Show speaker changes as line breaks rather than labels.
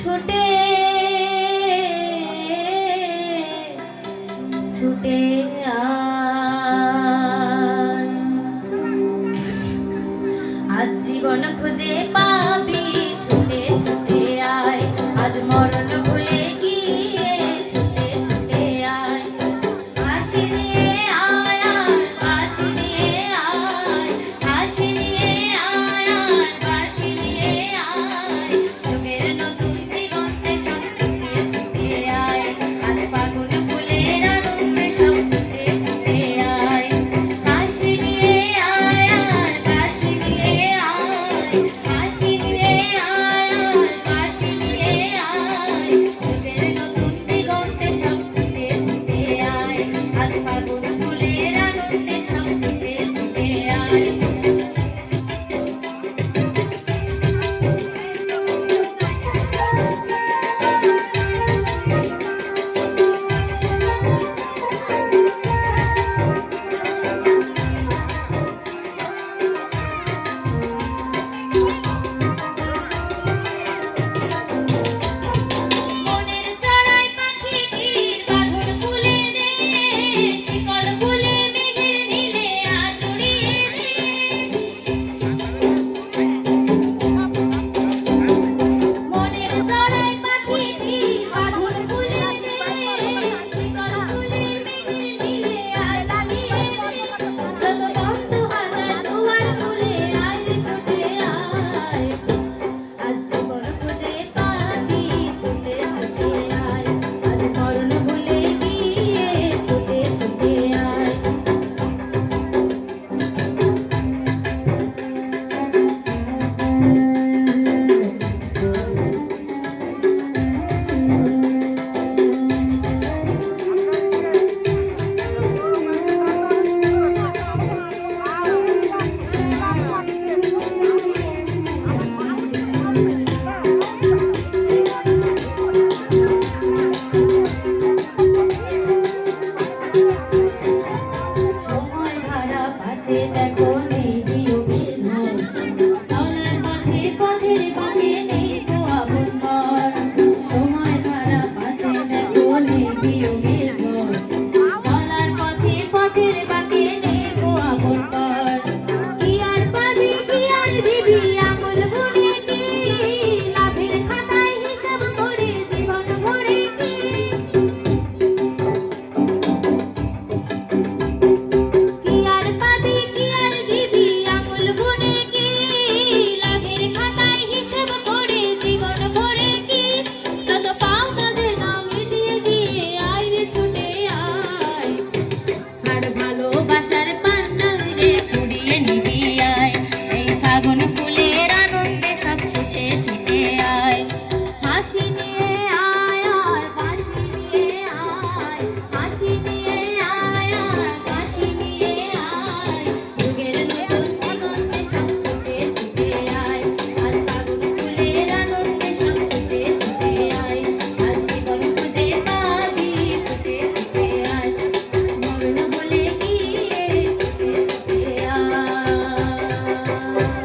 ছুটে ছুটে আজ জীবন খুঁজে পা Alhamdulillah. Thank you. ছুটে ছুটে